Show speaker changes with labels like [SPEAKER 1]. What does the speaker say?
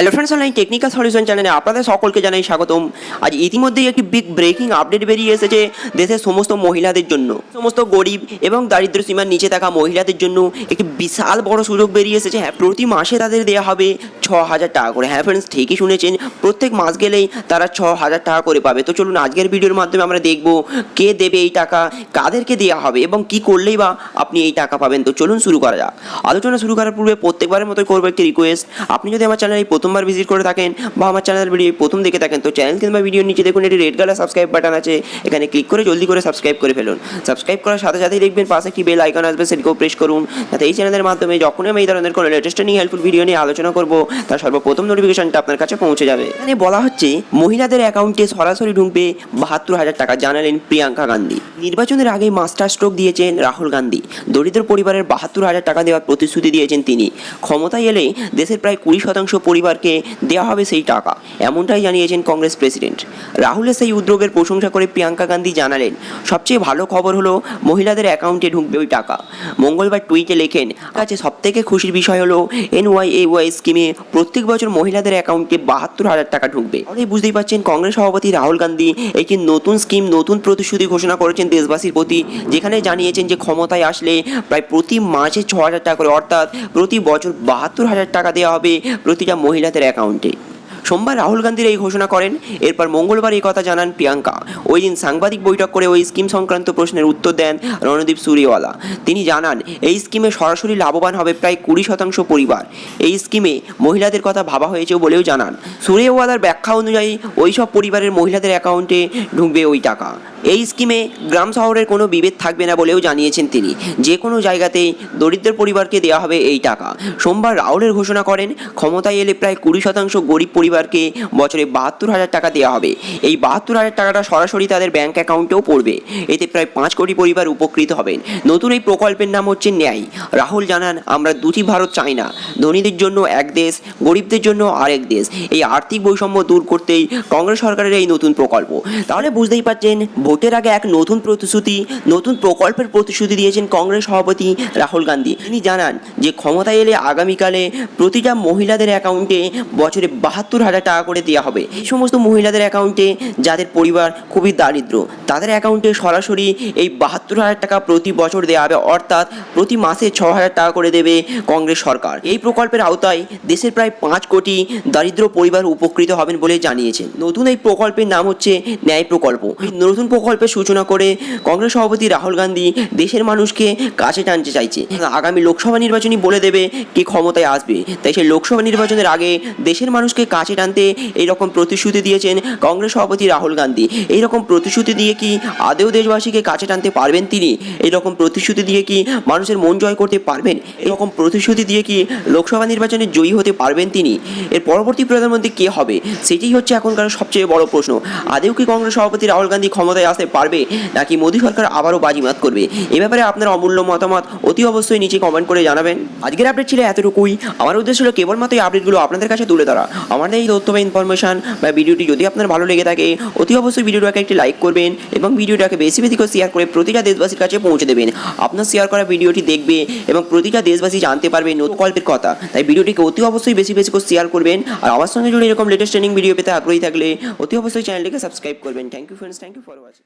[SPEAKER 1] Hello friends online technical solution চ্যানেলে আপনাদের সকলকে জানাই স্বাগতম। আজ ইতিমধ্যেই একটি বিগ ব্রেকিং আপডেট বেরিয়ে এসেছে দেশের সমস্ত মহিলাদের জন্য। সমস্ত গরিব এবং দারিদ্র সীমার নিচে থাকা মহিলাদের জন্য একটি বিশাল বড় সুযোগ বেরিয়ে এসেছে। হ্যাঁ প্রতি মাসে তাদের দেওয়া হবে ছ হাজার টাকা করে। হ্যাঁ ফ্রেন্ডস ঠিকই শুনেছেন, প্রত্যেক মাস গেলেই তারা ছ হাজার টাকা করে পাবে। তো চলুন, আজকের ভিডিওর মাধ্যমে আমরা দেখব কে দেবে এই টাকা, কাদেরকে দেওয়া হবে এবং কি করলেই বা আপনি এই টাকা পাবেন। তো চলুন শুরু করা যাক। আলোচনা শুরু করার পূর্বে প্রত্যেকবারের মতো করব একটি রিকোয়েস্ট আপনি যদি আমার চ্যানেলে প্রথমবার ভিজিট করে থাকেন বা আমার চ্যানেল ভিডিও প্রথম দেখে থাকেন, তো চ্যানেল কিংবা ভিডিওর নিচে দেখুন একটি রেড কালার সাবস্ক্রাইব বাটন আছে। এখানে ক্লিক করে জলদি করে সাবস্ক্রাইব করে ফেলুন। সাবস্ক্রাইব করার সাথে সাথেই দেখবেন পাশে একটি বেল আইকন আসবে, সেটিকেও প্রেস করুন। যাতে এই চ্যানেলের মাধ্যমে যখনই আমি এই ধরনের কোনো লেটেস্ট নিয়ে হেল্পফুল ভিডিও নিয়ে আলোচনা করব, তার সর্বপ্রথম নোটিফিকেশনটা আপনার কাছে পৌঁছে যাবে। এখানে বলা হচ্ছে, মহিলাদের অ্যাকাউন্টে সরাসরি ঢুকবে বাহাত্তর হাজার টাকা, জানালেন প্রিয়াঙ্কা গান্ধী। নির্বাচনের আগে মাস্টার স্ট্রোক দিয়েছেন রাহুল গান্ধী। দরিদ্র পরিবারের বাহাত্তর হাজার টাকা দেওয়ার প্রতিশ্রুতি দিয়েছেন তিনি। ক্ষমতায় এলে দেশের প্রায় কুড়ি শতাংশ পরিবারকে দেওয়া হবে সেই টাকা, এমনটাই জানিয়েছেন কংগ্রেস প্রেসিডেন্ট। রাহুলের সেই উদ্যোগের প্রশংসা করে প্রিয়াঙ্কা গান্ধী জানালেন, সবচেয়ে ভালো খবর হলো মহিলাদের অ্যাকাউন্টে ঢুকবে ওই টাকা। মঙ্গলবার টুইটে লেখেন কাছে সবথেকে খুশির বিষয় হলো এনওয়াই এ ওয়াই স্কিমে প্রত্যেক বছর মহিলাদের অ্যাকাউন্টে বাহাত্তর হাজার টাকা ঢুকবে। তাহলেই বুঝতেই পারছেন কংগ্রেস সভাপতি রাহুল গান্ধী একটি নতুন স্কিম, নতুন প্রতিশ্রুতি ঘোষণা করেছেন দেশবাসীর প্রতি, যেখানে জানিয়েছেন যে ক্ষমতায় আসলে প্রায় প্রতি মাসে ছ হাজার টাকা করে, অর্থাৎ প্রতি বছর বাহাত্তর হাজার টাকা দেওয়া হবে প্রতিটা মহিলাদের অ্যাকাউন্টে। সোমবার রাহুল গান্ধীর এই ঘোষণা করেন। এরপর মঙ্গলবার এই কথা জানান প্রিয়াঙ্কা। ওই দিন সাংবাদিক বৈঠক করে ওই স্কিম সংক্রান্ত প্রশ্নের উত্তর দেন রণদীপ সুরিওয়ালা। তিনি জানান, এই স্কিমে সরাসরি লাভবান হবে প্রায় কুড়ি শতাংশ পরিবার। এই স্কিমে মহিলাদের কথা ভাবা হয়েছে বলেও জানান। সুরিওয়ালার ব্যাখ্যা অনুযায়ী, ওই সব পরিবারের মহিলাদের অ্যাকাউন্টে ঢুকবে ওই টাকা। এই স্কিমে গ্রাম শহরের কোনো বিভেদ থাকবে না বলেও জানিয়েছেন তিনি। যে কোনো জায়গাতেই দরিদ্র পরিবারকে দেওয়া হবে এই টাকা। সোমবার রাহুলের ঘোষণা করেন, ক্ষমতায় এলে প্রায় কুড়ি শতাংশ গরিব পরিবারকে বছরে বাহাত্তর হাজার টাকা দেওয়া হবে। এই বাহাত্তর হাজার টাকাটা সরাসরি তাদের ব্যাংক অ্যাকাউন্টেও পড়বে। এতে প্রায় পাঁচ কোটি পরিবার উপকৃত হবেন। নতুন এই প্রকল্পের নাম হচ্ছে ন্যায়। রাহুল জানান, আমরা দুটি ভারত চাই না। ধনীদের জন্য এক দেশ, গরিবদের জন্য আরেক দেশ। এই আর্থিক বৈষম্য দূর করতেই কংগ্রেস সরকারের এই নতুন প্রকল্প। তাহলে বুঝতেই পারছেন, ভোটের আগে এক নতুন প্রতিশ্রুতি, নতুন প্রকল্পের প্রতিশ্রুতি দিয়েছেন কংগ্রেস সভাপতি রাহুল গান্ধী। তিনি জানান যে ক্ষমতায় এলে আগামীকালে প্রতিটা মহিলাদের অ্যাকাউন্টে বছরে বাহাত্তর হাজার টাকা করে দেওয়া হবে। এই সমস্ত মহিলাদের অ্যাকাউন্টে যাদের পরিবার খুবই দারিদ্র, তাদের অ্যাকাউন্টে সরাসরি এই বাহাত্তর হাজার টাকা প্রতি বছর দেওয়া হবে, অর্থাৎ প্রতি মাসে ছ হাজার টাকা করে দেবে কংগ্রেস সরকার। এই প্রকল্পের আওতায় দেশের প্রায় পাঁচ কোটি দারিদ্র পরিবার উপকৃত হবেন বলে জানিয়েছেন নতুন এই প্রকল্পের নাম হচ্ছে ন্যায় প্রকল্প। নতুন প্রকল্পের সূচনা করে কংগ্রেস সভাপতি রাহুল গান্ধী দেশের মানুষকে কাছে টানতে চাইছে। আগামী লোকসভা নির্বাচনই বলে দেবে কে ক্ষমতায় আসবে। তাই সেই লোকসভা নির্বাচনের আগে দেশের মানুষকে কাছে টানতে এইরকম প্রতিশ্রুতি দিয়েছেন কংগ্রেস সভাপতি রাহুল গান্ধী। এইরকম প্রতিশ্রুতি দিয়ে কি আদেও দেশবাসীকে কাছে টানতে পারবেন তিনি? এইরকম প্রতিশ্রুতি দিয়ে কি মানুষের মন জয় করতে পারবেন? এরকম প্রতিশ্রুতি দিয়ে কি লোকসভা নির্বাচনে জয়ী হতে পারবেন তিনি? এর পরবর্তী প্রধানমন্ত্রী কে হবে? সেটাই হচ্ছে এখনকার সবচেয়ে বড় প্রশ্ন। আদেও কি কংগ্রেস সভাপতি রাহুল গান্ধী ক্ষমতায় আসতে পারবে, নাকি মোদী সরকার আবারও বাজিমাত করবে? এ ব্যাপারে আপনার অমূল্য মতামত অতি অবশ্যই নিচে কমেন্ট করে জানাবেন। আজকের আপডেট ছিল এতটুকুই। আমার উদ্দেশ্য ছিল কেবলমাত্র এই আপডেটগুলো আপনাদের কাছে তুলে ধরা। আমাদের এই তথ্য বা ইনফরমেশান বা ভিডিওটি যদি আপনার ভালো লেগে থাকে, অতি অবশ্যই ভিডিওটাকে একটি লাইক করবেন এবং ভিডিওটাকে বেশি বেশি করে শেয়ার করে প্রতিটা দেশবাসীর কাছে পৌঁছে দেবেন। আপনার শেয়ার করা ভিডিওটি দেখবে এবং প্রতিটা দেশবাসী জানতে পারবে নতুন গল্পের কথা। তাই ভিডিওটিকে অতি অবশ্যই বেশি বেশি করে শেয়ার করবেন আর আমার সঙ্গে জুড়ে এরকম লেটেস্ট ট্রেনিং ভিডিও পেতে আগ্রহী থাকলে অতি অবশ্যই চ্যানেলটিকে সাবস্ক্রাইব করবেন। Thank you friends thank you for watching